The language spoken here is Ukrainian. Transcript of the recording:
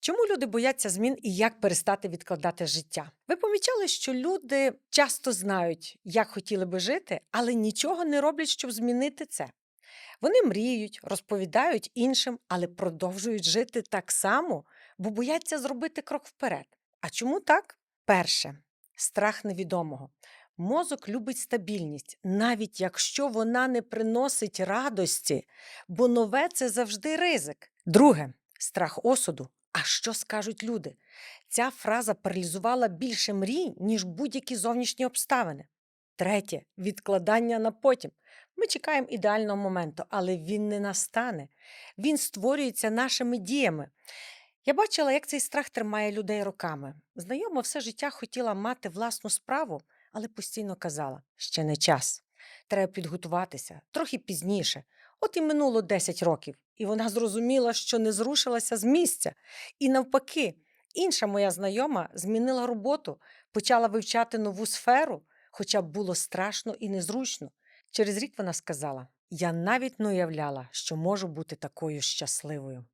Чому люди бояться змін і як перестати відкладати життя? Ви помічали, що люди часто знають, як хотіли би жити, але нічого не роблять, щоб змінити це. Вони мріють, розповідають іншим, але продовжують жити так само, бо бояться зробити крок вперед. А чому так? Перше страх невідомого. Мозок любить стабільність, навіть якщо вона не приносить радості, бо нове це завжди ризик. Друге страх осуду. А що скажуть люди? Ця фраза паралізувала більше мрій, ніж будь-які зовнішні обставини. Третє відкладання на потім. Ми чекаємо ідеального моменту, але він не настане. Він створюється нашими діями. Я бачила, як цей страх тримає людей роками. Знайома все життя хотіла мати власну справу, але постійно казала: ще не час. Треба підготуватися трохи пізніше. От і минуло 10 років, і вона зрозуміла, що не зрушилася з місця. І навпаки, інша моя знайома змінила роботу, почала вивчати нову сферу, хоча б було страшно і незручно. Через рік вона сказала: Я навіть не уявляла, що можу бути такою щасливою.